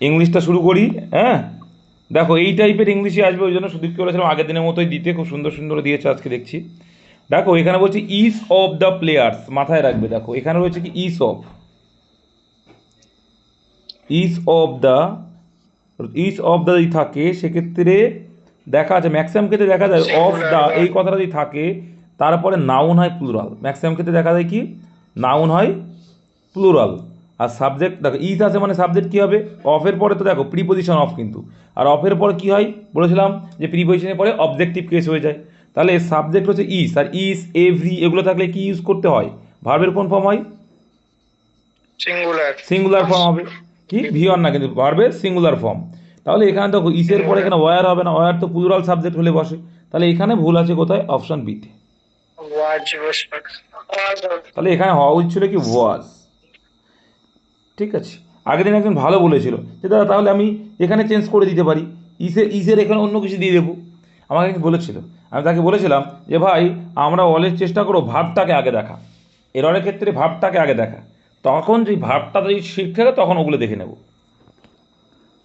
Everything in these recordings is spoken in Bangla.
ইংলিশটা শুরু করি হ্যাঁ? দেখো এই টাইপের ইংলিশই আসবে ওই জন্য সুদীপকে বলেছিলাম আগের দিনের মতোই দিতে খুব সুন্দর সুন্দর দিয়েছে আজকে দেখছি। দেখো এখানে বলছে ইস অফ দ্য প্লেয়ার্স মাথায় রাখবে দেখো এখানে রয়েছে কি is of is of the is of the যদি থাকে সেক্ষেত্রে দেখা আছে ম্যাক্সিমাম ক্ষেত্রে দেখা যায় অফ দ্য এই কথাটা যদি থাকে তারপরে নাউন হয় প্লুরাল ম্যাক্সিমাম ক্ষেত্রে দেখা যায় কি নাউন হয় প্লুরাল আর সাবজেক্ট দেখো ইস আছে মানে সাবজেক্ট কী হবে? অফের পরে তো দেখো প্রিপোজিশন অফ কিন্তু। আর অফের পরে কী হয়? বলেছিলাম যে প্রিপোজিশনের পরে অবজেক্টিভ কেস হয়ে যায়। তাহলে সাবজেক্ট হচ্ছে ইস আর ইস এভরি এগুলো থাকলে কি ইউজ করতে হয়? ভার্বের কোন ফর্ম হয়? সিঙ্গুলার সিঙ্গুলার ফর্ম হবে। কি? ভিওর না কিন্তু ভার্বের সিঙ্গুলার ফর্ম তাহলে এখানে দেখো ইসের পরে এখানে ওয়ার হবে না ওয়ার তো প্লুরাল সাবজেক্ট হলে বসে। তাহলে এখানে ভুল আছে কোথায়? অপশন বিতে তাহলে এখানে হওয়া উচিত ছিল কি? ওয়াজ ঠিক আছে। আগের দিন একজন ভালো বলেছিল যে দাদা তাহলে আমি এখানে চেঞ্জ করে দিতে পারি। ইসের ইসের এখানে অন্য কিছু দিয়ে দেবো। আমাকে কিন্তু বলেছিল। আমি তাকে বলেছিলাম যে ভাই আমরা অলের চেষ্টা করো ভাবটাকে আগে দেখা। এররের ক্ষেত্রে ভাবটাকে আগে দেখা। তখন যে ভাবটা যদি ঠিক থাকে তখন ওগুলো দেখে নেব।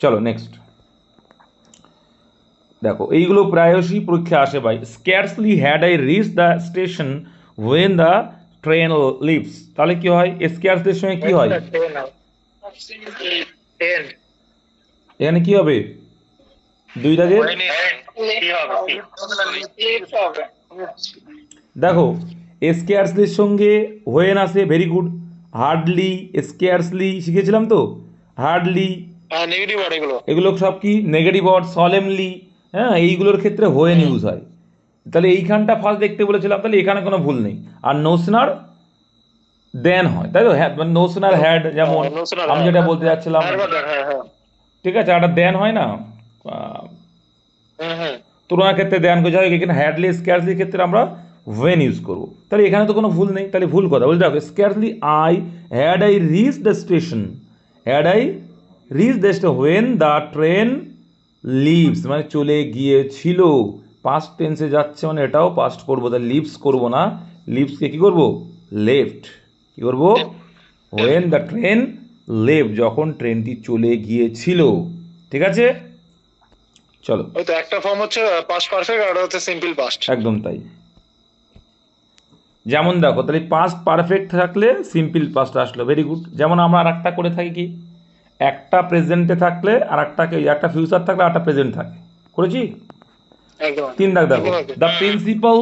চলো নেক্সট দেখো এইগুলো প্রায়শই পরীক্ষা আসে ভাই। Scarcely had I reach the station when the train leaves তাহলে কি হয়? স্ক্যারসলির সঙ্গে কি হয়? এখানে কি হবে? দুই দাগে দেখো স্কেয়ার্সলির সঙ্গে হোয়েন আসে ভেরি গুড হার্ডলি স্কেয়ার্সলি শিখেছিলাম তো? হার্ডলি এগুলো সব কি? নেগেটিভ ওয়ার্ড সলেমলি হ্যাঁ এইগুলোর ক্ষেত্রে হোয়েন ইউজ হয়। তাহলে এইখানটা ফার্স্ট দেখতে বলেছিলাম, তাহলে এখানে কোনো ভুল নেই। আর নোসনার দেন হয়। তাই তো? হ্যাঁ নোসনার হ্যাড যেমন হ্যাঁ, আমি যেটা বলতে যাচ্ছিলাম হ্যাঁ হ্যাঁ ঠিক আছে একটা দেন হয় না? তুলনার ক্ষেত্রে দেন বোঝা হয় এখানে হ্যাডলি স্ক্যারসলির ক্ষেত্রে আমরা ওয়েন ইউজ করব। তাহলে এখানে তো কোনো ভুল নেই। তাহলে ভুল কথা বলতে দেখো scarcely I had I reach the station had I reach the station when the train leaves মানে চলে গিয়েছিল। পাস্ট টেন্সে যাচ্ছে মানে এটাও পাস্ট করব। তাহলে লিভস করব না। লিভসকে কী করব? লেফট কী করব? ওয়েন দ্য ট্রেন লেফট যখন ট্রেনটি চলে গিয়েছিল। ঠিক আছে? চলো। ওই তো একটা ফর্ম হচ্ছে পাস্ট পারফেক্ট আর হচ্ছে সিম্পল পাস্ট একদম তাই। যেমন দেখো তাহলে পাস্ট পারফেক্ট থাকলে সিম্পল পাস্ট আসলো ভেরি গুড যেমন আমরা আর একটা করে থাকি কি? একটা প্রেজেন্টে থাকলে আর একটাকে একটা ফিউচার থাকলে একটা প্রেজেন্ট থাকে। করেছি? একদম। তিন দাগ দেখো। The principal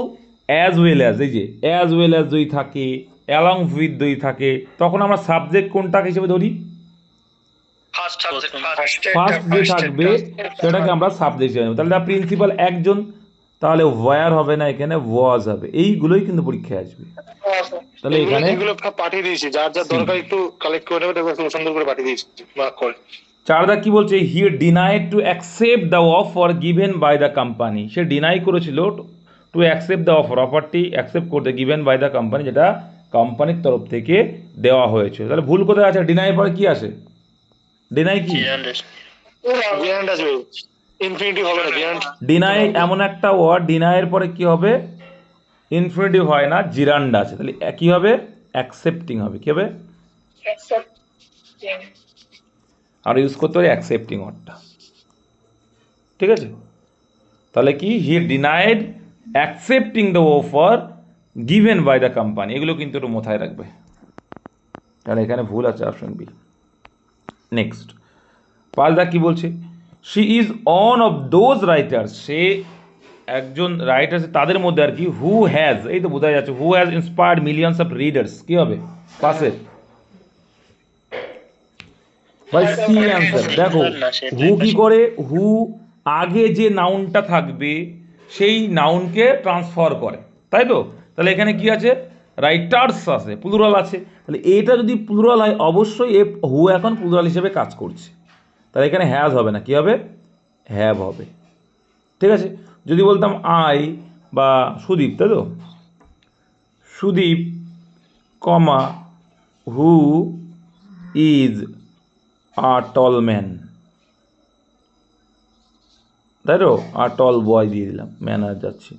as well as এই যে অ্যাজ ওয়েল অ্যাজ যদি থাকে অ্যালং উইথ যদি থাকে তখন আমরা সাবজেক্ট কোনটাকে হিসেবে ধরি? ফার্স্ট ফার্স্ট যে থাকবে সেটাকে আমরা সাবজেক্ট হিসেবে তাহলে প্রিন্সিপাল একজন তাহলে ওয়ার হবে না এখানে ওয়াজ হবে। এইগুলোই কিন্তু পরীক্ষায় আসবে। তাহলে এখানে এগুলো সব পাঠিয়ে দিয়েছি। যার যার দরকার একটু কালেক্ট করে নেবে দেখবে সুন্দর করে পাঠিয়ে দিয়েছি। মার্ক করে। চার দাগ কি বলছে? He denied to accept the offer given by the company say deny করেছিল টু অ্যাকসেপ্ট দ্য অফার অফারটি অ্যাকসেপ্ট করতে গিভেন বাই দ্য কোম্পানি যেটা কোম্পানির তরফ থেকে দেওয়া হয়েছে। তাহলে ভুল কোথায় আছে? ডিনাই পরে কি আসে ডিনাই কি? ডিনাই এমন একটা ওয়ার্ড ডিনাইয়ের পরে কি হবে? ইনফিনিটিভ হয় না জিরান্ডা আছে। তাহলে কি হবে? অ্যাকসেপ্টিং হবে। কি হবে? আর ইউজ করতে পারি অ্যাকসেপ্টিং ওয়ার্ডটা ঠিক আছে? তাহলে কি? He denied accepting the offer given by the company এগুলো কিন্তু একটু মাথায় রাখবে। কারণ এখানে ভুল আছে অপশন বি নেক্সট পালদা কি বলছে? She is on of those writers সে একজন রাইটার তাদের মধ্যে আর কি হু হ্যাজ এই তো বোঝা যাচ্ছে who has inspired millions of readers কি হবে? পাশে ভাই সি অ্যান্সার দেখো হু কি করে হু আগে যে নাউনটা থাকবে সেই নাউনকে ট্রান্সফার করে তাই তো? তাহলে এখানে কি আছে? রাইটার্স আছে প্লুরাল আছে। তাহলে এটা যদি প্লুরাল হয়, অবশ্যই এ হু এখন প্লুরাল হিসেবে কাজ করছে। তাহলে এখানে হ্যাজ হবে না, কি হবে? হ্যাভ হবে। ঠিক আছে? যদি বলতাম আই বা সুদীপ, তাই তো? Sudip comma who is a tall man তাই তো? আর টল বয় দিয়ে দিলাম ম্যান আর যাচ্ছে।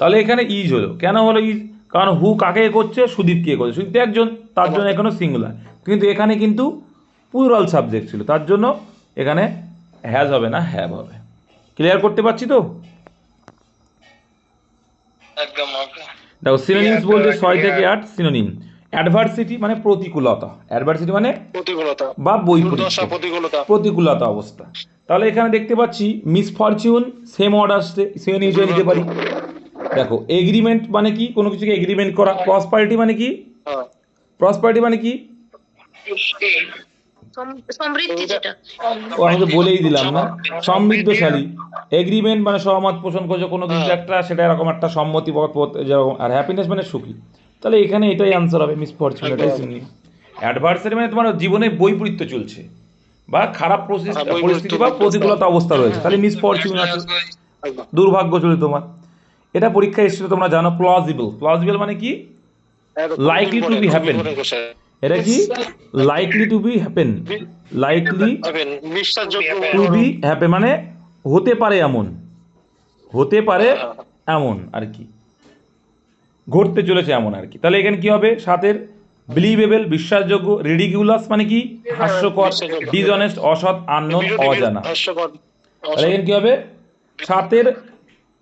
তাহলে এখানে ইজ হলো। কেন হলো ইজ কারণ হু কাকে এ করছে? সুদীপকে এ করছে। সুদীপ একজন তার জন্য এখানে সিঙ্গুলার কিন্তু এখানে কিন্তু প্লুরাল সাবজেক্ট ছিল। তার জন্য এখানে হ্যাজ হবে না হ্যাভ হবে। ক্লিয়ার করতে পারছি তো? একদম দেখো সিনোনিমস বলতে ছয় থেকে আট সিনোনিম অ্যাডভার্সিটি মানে প্রতিকূলতা। অ্যাডভার্সিটি মানে প্রতিকূলতা। বা বৈপরীত্য। প্রতিকূলতা। প্রতিকূলতা অবস্থা। তাহলে এখানে দেখতে পাচ্ছি মিসফরচুন সেম আসছে সেম নিতে পারি। দেখো এগ্রিমেন্ট মানে কি? কোনো কিছুকে এগ্রিমেন্ট করা। প্রসপারিটি মানে কি? হ্যাঁ। প্রসপারিটি মানে কি? সম- সমৃদ্ধি যেটা। ও আমি তো বলেই দিলাম না। সমৃদ্ধশালী। এগ্রিমেন্ট মানে সহমত পোষণ করছে কোনো কিছু একটা সেটা এরকম একটা সম্মতি যেরকম আর হ্যাপিনেস মানে সুখী। তাহলে এখানে এটাই আনসার হবে মিসফরচুন এটাই শুনি অ্যাডভার্সারি মানে তোমার জীবনে বৈপরীত্য চলছে বা খারাপ পরিস্থিতি- হ্যাঁ, পরিস্থিতি বা প্রতিকূলতা অবস্থা রয়েছে। তাহলে মিসফরচুন আছে। দুর্ভাগ্য চলে তোমার এটা পরীক্ষায় এসেছিল তোমরা জানো প্লজিবল প্লজিবল মানে কি? Likely happen. মনে করছে। এটা কি? Likely to be happen likely to be happen মানে হতে পারে এমন। হতে পারে এমন আর কি। ঘটতে চলেছে এমন আর কি। তাহলে এখানে কি হবে? সাতের বিলিভেবল বিশ্বাসযোগ্য রিডিকিউলাস মানে কি? হাস্যকর। ডিসঅনেস্ট অসৎ আননোন অজানা। তাহলে এখানে কি হবে? সাতের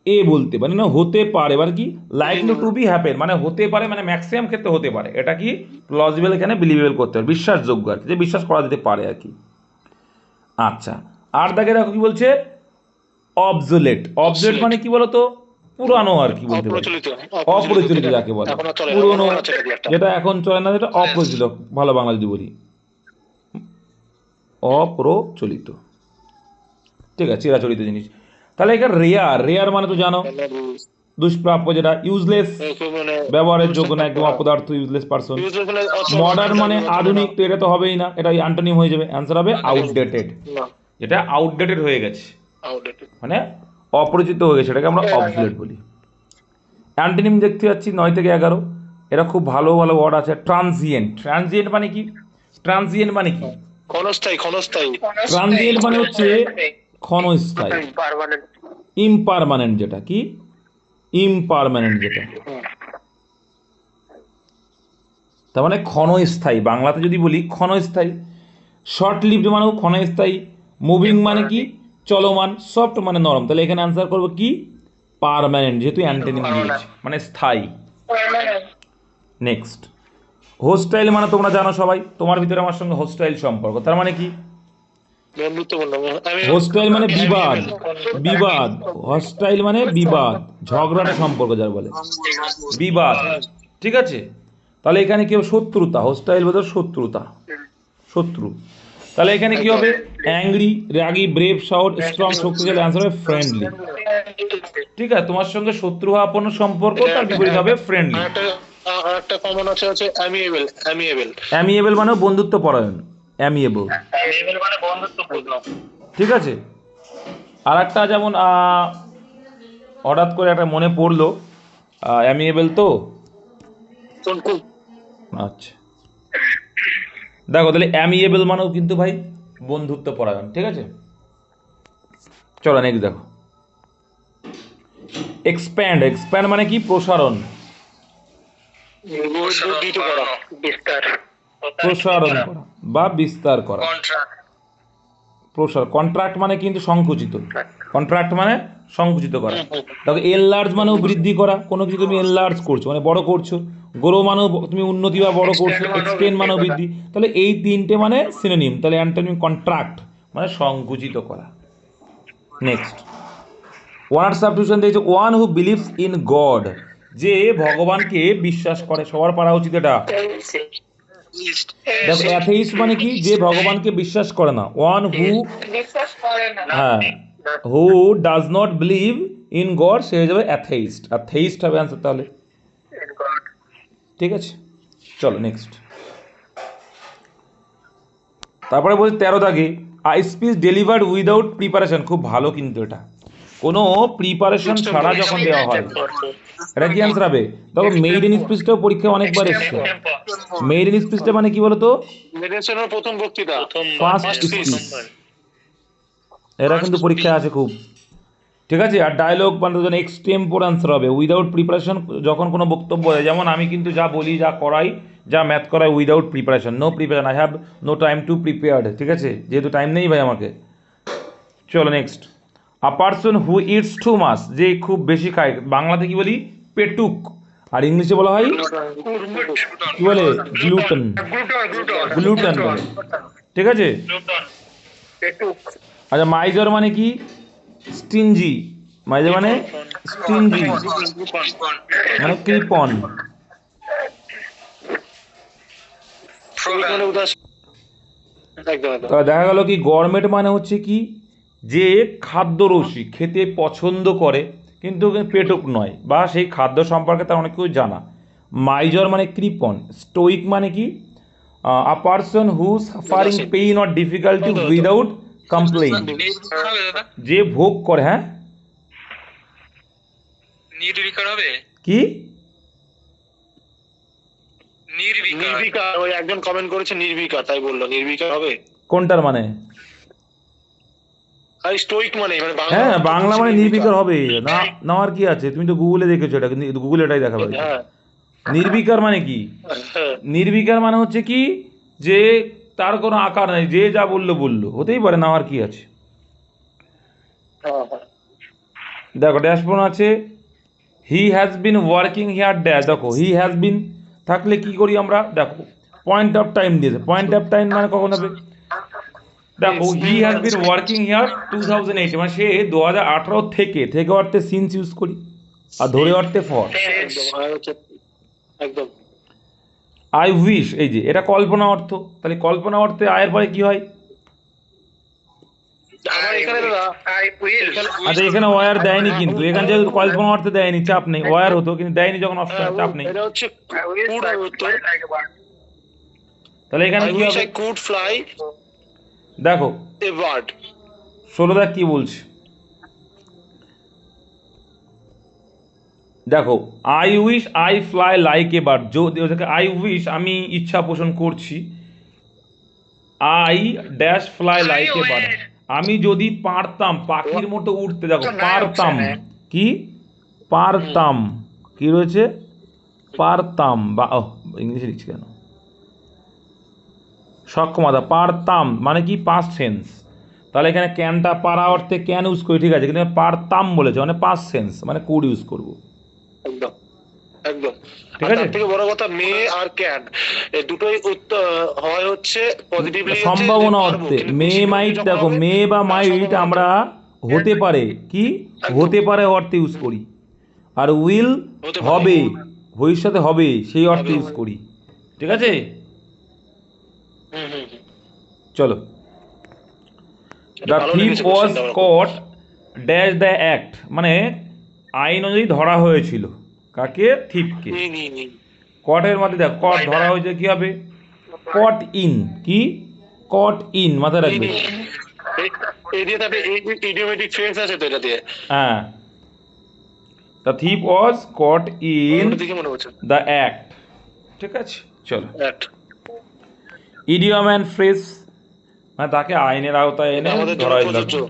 এ বলতে মানে না হতে পারে মানে কি লাইকলি টু বি হ্যাপেন মানে হতে পারে মানে ম্যাক্সিমাম ক্ষেত্রে হতে পারে। এটা কি প্লজিবল এখানে বিলিভেবল করতে হবে বিশ্বাসযোগ্য আর কি যে বিশ্বাস করা যেতে পারে আর কি। আচ্ছা আর দাগে দেখো কি বলছে? অবজুলেট অবজুলেট মানে কি বলতো? পুরানো আর কি বলতে পারি। অপ্রচলিত যাকে বলে। পুরনো। যেটা। এখন চলে না যেটা অপ্রচলিত ভালো বাংলা যদি বলি। অপ্রচলিত। ঠিক আছে চিরাচরিত জিনিস। তাহলে এখানে রেয়ার রেয়ার মানে তো জানো দুষ্প্রাপ্য যেটা ইউজলেস মানে ব্যবহারের যোগ্য না একদম অপদার্থ ইউজলেস পারসন মানে মডার্ন মানে আধুনিক তো এটা তো হবেই না এটা অ্যান্টোনিম হয়ে যাবে। অ্যান্সার হবে আউটডেটেড যেটা আউটডেটেড হয়ে গেছে। মানে অপরিচিত হয়ে গেছে এটাকে আমরা অবসলেট বলি। অ্যান্টিনিম দেখতে পাচ্ছি নয় থেকে এগারো। এরা খুব ভালো ভালো ওয়ার্ড আছে ট্রানজিয়েন্ট ট্রানজিয়েন্ট মানে কি? ট্রানজিয়েন্ট মানে কি? ক্ষণস্থায়ী ক্ষণস্থায়ী। ট্রানজিয়েন্ট মানে হচ্ছে ক্ষণস্থায়ী। পার্মানেন্ট ইমপারমানেন্ট যেটা কি? ইমপারমানেন্ট যেটা। তার মানে ক্ষণস্থায়ী। বাংলাতে যদি বলি ক্ষণস্থায়ী শর্ট লিভড মানেও ক্ষণস্থায়ী মুভিং মানে কি? চলমান সফট মানে নরম। তাহলে এখানে অ্যান্সার করব কি? পারমানেন্ট যেহেতু অ্যান্টেনিম দিয়েছি মানে স্থায়ী। নেক্সট হোস্টাইল মানে তোমরা জানো সবাই তোমার ভিতরে আমার সঙ্গে হোস্টাইল সম্পর্ক। তার মানে কি? হোস্টাইল মানে বিবাদ। বিবাদ। হস্টাইল মানে বিবাদ। ঝগড়াটা সম্পর্ক যার বলে। বিবাদ। ঠিক আছে? তাহলে এখানে কি হবে? শত্রুতা। হোস্টাইল শত্রুতা। শত্রু। তাহলে এখানে কি হবে? অ্যাংরি রাগি ব্রেভ শাউট স্ট্রং শক্তিশালী অ্যান্সার হবে ফ্রেন্ডলি ঠিক আছে? তোমার সঙ্গে শত্রু ভাবাপন্ন সম্পর্ক তার বিপরীত হবে ফ্রেন্ডলি আরেকটা কমন আছে হচ্ছে অ্যামিয়েবল অ্যামিয়েবল অ্যামিয়েবল মানে বন্ধুত্ব পরায়ণ অ্যামিয়েবল। মানে বন্ধুত্বপূর্ণ ঠিক আছে? আর একটা যেমন আহ, হঠাৎ করে একটা মনে পড়ল অ্যামিয়েবল তো? আচ্ছা। দেখো তাহলে অ্যামিয়েবল মানেও কিন্তু ভাই বন্ধুত্ব পরায়ণ ঠিক আছে? চলো নেক্সট দেখো। এক্সপ্যান্ড এক্সপ্যান্ড মানে কি? প্রসারণ। বিস্তার। প্রসারণ করা। বা বিস্তার করা। প্রসার কন্ট্রাক্ট মানে কিন্তু সংকুচিত। কন্ট্রাক্ট মানে সংকুচিত করা। দেখো এনলার্জ মানেও বৃদ্ধি করা। কোনো কিছু তুমি এনলার্জ করছ মানে বড় করছ। গ্রো মানেও তুমি উন্নতি বা বড় করছ। এক্সটেন্ড মানেও বৃদ্ধি তাহলে এই তিনটে মানে সিনোনিম তাহলে অ্যান্টোনিম কন্ট্রাক্ট মানে সংকুচিত করা। নেক্সট ওয়ান সাবস্টিটিউশন দিয়েছে one who believes in God যে ভগবানকে বিশ্বাস করে। সবার পারা উচিত এটা। দেখো অ্যাথেইস্ট মানে কি? যে ভগবানকে বিশ্বাস করে না। ওয়ান হু বিশ্বাস করে না। হ্যাঁ। Who does not believe in God সে হয়ে যাবে অ্যাথেইস্ট অ্যাথেইস্ট হবে অ্যান্সার তাহলে। ঠিক আছে? চলো নেক্সট তারপরে বলছি তেরো দাগে I speech delivered without preparation খুব ভালো কিন্তু এটা। কোনো প্রিপারেশন ছাড়া যখন দেওয়া হয়। এটা কি অ্যান্সার হবে? দেখো মেইড ইন স্পিচটাও পরীক্ষায় অনেকবার এসছে। মেইড ইন স্পিচটা মানে কি বলতো? মেডিসিনের প্রথম বক্তৃতা। ফার্স্ট স্পিচ এরা কিন্তু পরীক্ষায় আছে খুব। ঠিক আছে আর ডায়লগ মানে ধরুন এক্সটেম্পোর আনসার হবে। উইদাউট প্রিপারেশন যখন কোনো বক্তব্য হয় যেমন আমি কিন্তু যা বলি যা করাই যা ম্যাথ করাই without preparation no preparation I have no time to prepared ঠিক আছে? যেহেতু টাইম নেই ভাই আমাকে। চলো next a person who eats too much যে খুব বেশি খায় বাংলাতে কি বলি? পেটুক। আর ইংলিশে বলা হয় কি বলে? গ্লুটন গ্লুটন বলে। ঠিক আছে? আচ্ছা মাইজর মানে কি? স্টিনজি। মাইজর মানে স্টিনজি। মানে কৃপন দেখা গেল কি গরমেট মানে হচ্ছে কি? যে খাদ্যরসিক খেতে পছন্দ করে কিন্তু পেটুক নয় বা সেই খাদ্য সম্পর্কে তার অনেক কিছু জানা। মাইজর মানে কৃপন স্টোইক মানে কি? A person who suffering pain or difficulty without complain যে ভোগ করে হ্যাঁ? নির্বিকার হবে? কি? নির্বিকার নির্বিকার ওই একজন কমেন্ট করেছে নির্বিকার তাই বলল। নির্বিকার হবে? কোনটার মানে? স্টোইক মানে মানে হ্যাঁ বাংলা মানে নির্বিকার। হবে। না না আর কি আছে? তুমি তো গুগলে দেখেছ এটা গুগলে এটাই হ্যাঁ। নির্বিকার মানে কি? হ্যাঁ। নির্বিকার মানে হচ্ছে কি? যে তার কোনো আকার নেই যে যা বলল বলল। হতেই পারে না আর কি আছে? হ্যাঁ। দেখো ড্যাশবোর্ড আছে। He has been working here dash দেখো হি হ্যাজ বিন থাকলে কি করি আমরা? দেখো পয়েন্ট অফ টাইম দিয়েছে। পয়েন্ট অফ টাইম মানে কখন হবে? দেখো he has been working here two thousand eight মানে সে দু হাজার আঠারো থেকে থেকে অর্থে সিন্স ইউজ করি আর ধরে অর্থে ফর একদম আই উইশ এই যে এটা কল্পনা অর্থ। তাহলে কল্পনা অর্থে আয়ের পরে কি হয়? এখানে দাদা আই উইল আচ্ছা এখানে ওয়ার দেয়নি কিন্তু এখানে যেহেতু কল্পনা অর্থে দেয়নি চাপ নেই। ওয়ার হতো কিন্তু দেয়নি যখন অপশন চাপ নেই। এটা হচ্ছে কুড উত্তর তাহলে এখানে কি হবে? কুড ফ্লাই দেখো। ষোলোদা কি বলছে? দেখো I wish I fly like a bird যদি আই উইশ আমি ইচ্ছা পোষণ করছি। I dash fly like a bird আমি যদি পারতাম পাখির মতো উঠতে দেখো পারতাম। কি? পারতাম। কি রয়েছে? পারতাম। বা ইংলিশে লিখছি কেন? সক্ষমতা পারতাম মানে কি পাস্ট সেন্স তাহলে এখানে ক্যানটা পারা অর্থে ক্যান ইউজ করি ঠিক আছে? কিন্তু পারতাম বলেছে মানে পাস্ট সেন্স মানে কুড ইউজ করব। একদম একদম। ঠিক আছে? থেকে বড় কথা মে আর ক্যান এই দুটোই হয় হচ্ছে পজিটিভলি সম্ভাবনা অর্থে। মে মাইট দেখো মে বা মাইট আমরা হতে পারে কি? হতে পারে অর্থে ইউজ করি। আর উইল হবে ভবিষ্যতে হবে সেই অর্থে ইউজ করি। ঠিক আছে। চলো। The thief was caught dash the act মানে আইন অনুযায়ী ধরা হয়েছিল। কাকে? থিপকে। কটের মধ্যে দেখ কট ধরা হয়েছে কি হবে? কট ইন কি? কট ইন মাথায় রাখবে। হ্যাঁ the thief was caught in the. Act ঠিক আছে? চলো। Act। ইডিয়ম অ্যান্ড ফ্রেজ মানে তাকে আইনের আওতায় এনে ধরা হয়েছিল।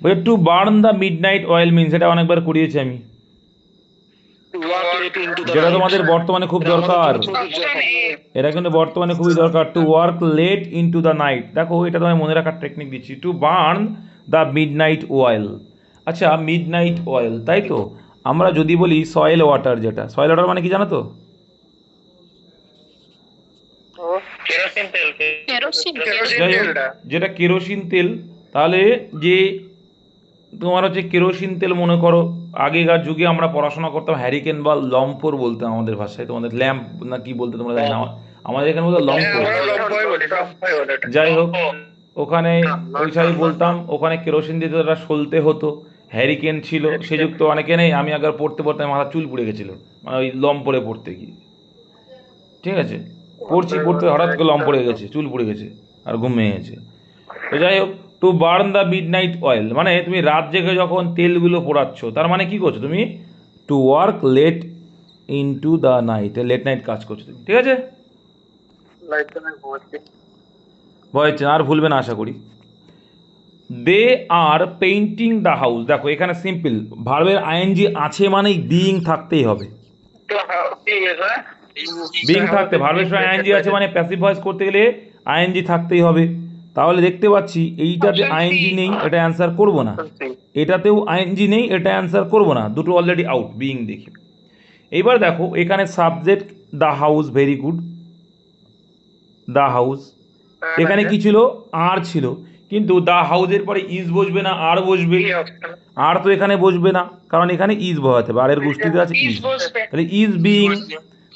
বলে to burn the midnight oil mean সেটা অনেকবার করিয়েছি আমি। যেটা তোমাদের বর্তমানে খুব এটা দরকার। এটা কিন্তু বর্তমানে খুবই দরকার। To work late into the night দেখো এটা তোমায় মনে রাখার টেকনিক দিচ্ছি। To burn the midnight oil আচ্ছা মিড নাইট অয়েল তাই তো? আমরা যদি বলি সয়েল ওয়াটার যেটা। সয়েল ওয়াটার মানে কি জানো তো? কেরোসিন তেল কেরোসিন যাই হোক, যেটা কেরোসিন তেল তাহলে যে তোমার হচ্ছে কেরোসিন তেল মনে করো আগেকার যুগে আমরা পড়াশোনা করতাম হ্যারিকেন বা লম্পর বলতাম আমাদের ভাষায় তোমাদের ল্যাম্প না কি বলতে তোমরা জানি না। আমাদের এখানে বলতো লম্পর যাই হোক ওখানে ওই সাইড বলতাম ওখানে কেরোসিন দিয়ে ওটা সলতে হতো হ্যারিকেন ছিল সেযুক্ত অনেকে নেই আমি আগে পড়তে পড়তে মাথা চুল পুড়ে গেছিল মানে ওই লম পরে পড়তে গিয়ে। ঠিক আছে? পড়ছি পড়তে হঠাৎ করে লম পড়ে গেছে চুল পুড়ে গেছে আর ঘুম ভেঙে গেছে। তো যাই হোক to burn the midnight oil মানে তুমি রাত জেগে যখন তেলগুলো পোড়াচ্ছ তার মানে কি করছ তুমি? To work late into the night late night কাজ করছ তুমি ঠিক আছে? ভয় হচ্ছে আর ভুলবে না আশা করি। They are painting the house দেখো এখানে সিম্পল ভার্বের আইএনজি আছে মানেই বিইং থাকতেই হবে। বিইং থাকতে ভার্বের সঙ্গে আইএনজি আছে মানে প্যাসিভ ভয়েস করতে গেলে আইএনজি থাকতেই হবে। তাহলে দেখতে পাচ্ছি এইটাতে আইএনজি নেই এটা অ্যান্সার করব না। এটাতেও আইএনজি নেই এটা অ্যান্সার করব না। দুটো অলরেডি আউট বিইং দেখে। এইবার দেখো এখানে subject the house very good the house এখানে কি ছিল? আর ছিল। কিন্তু দ্য হাউজের পরে ইজ বসবে না আর বসবে। আর তো এখানে বসবে না কারণ এখানে ইজ বসাতে হবে। আর এর গোষ্ঠীতে আছে ইজ তাহলে ইজ বিইং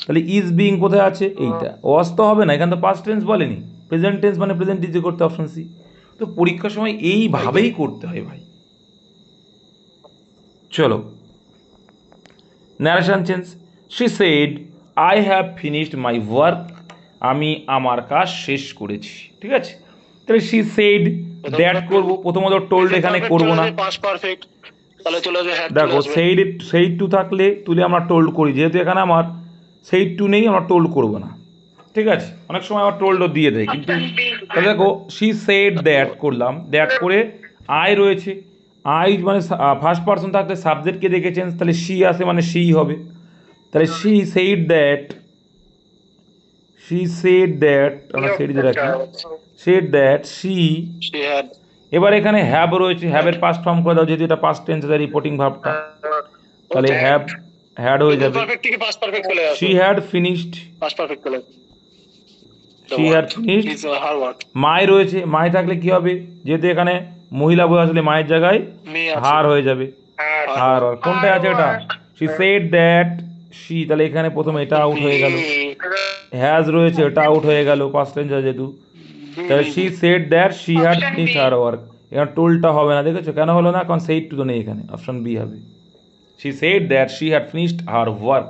তাহলে ইজ বিং কোথায় আছে? এইটা। ওয়াজ তো হবে না এখানে তো পাস্ট টেন্স বলেনি। প্রেজেন্ট টেন্স মানে প্রেজেন্ট ইজে করতে অপশন সি তো পরীক্ষার সময় এইভাবেই করতে হয় ভাই। চলো। Narration change she said I have finished my work আমি আমার কাজ শেষ করেছি। ঠিক আছে? তাহলে শি সেড দ্যাট করব। প্রথমত টোল্ড এখানে করব না। দেখো সেইড সেইড টু থাকলে তুলে আমরা টোল্ড করি। যেহেতু এখানে আমার সেইড টু নেই আমরা টোল্ড করব না। ঠিক আছে? অনেক সময় আমার টোল্ডও দিয়ে দেয় কিন্তু তাহলে দেখো শি সেড দ্যাট করলাম। দ্যাট করে আই রয়েছে। আই মানে ফার্স্ট পার্সন থাকলে সাবজেক্টকে দেখেছেন তাহলে শি আসে মানে সি হবে। তাহলে she said that she said that আমরা সেড দিয়ে রাখি। সেড দ্যাট শি সে এবার এখানে হ্যাভ রয়েছে। হ্যাভের পাস্ট ফর্ম করে দাও যেহেতু এটা পাস্ট টেন্স রিপোর্টিং ভাবটা। তাহলে হ্যাভ হ্যাড হয়ে যাবে। পারফেক্ট থেকে পাস পারফেক্ট চলে আসবে। She had finished past perfect চলে she had finished is her work my রয়েছে মাই থাকলে কি হবে? যেহেতু এখানে মহিলা বই আসলে মায়ের জায়গায় হার হয়ে যাবে। হার আর কোনটা আছে এটা? শি সেড দ্যাট শি তাহলে এখানে প্রথমে এটা আউট হয়ে গেল। হ্যাজ রয়েছে এটা আউট হয়ে গেল পাস্ট টেন্স আছে যেহেতু। তাহলে she said that she had finish her work এখানে টোলটা হবে না দেখেছ? কেন হলো না? কারণ সেইড টু তো নেই এখানে। অপশন বি হবে। She said that she had finished her work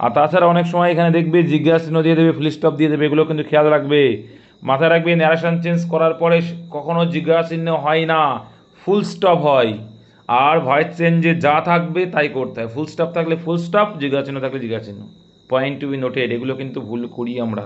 আর তাছাড়া অনেক সময় এখানে দেখবে জিজ্ঞাসা দিয়ে দেবে ফুল স্টপ দিয়ে দেবে, এগুলো কিন্তু খেয়াল রাখবে। মাথায় রাখবে ন্যারেশন চেঞ্জ করার পরে কখনো জিজ্ঞাসা হয় না ফুল স্টপ হয়। আর ভয়েস চেঞ্জে যা থাকবে তাই করতে হয়। ফুল স্টপ থাকলে ফুল স্টপ জিজ্ঞাসা থাকলে জিজ্ঞাসা পয়েন্ট টু বি নোটেড এগুলো কিন্তু ভুল করি আমরা।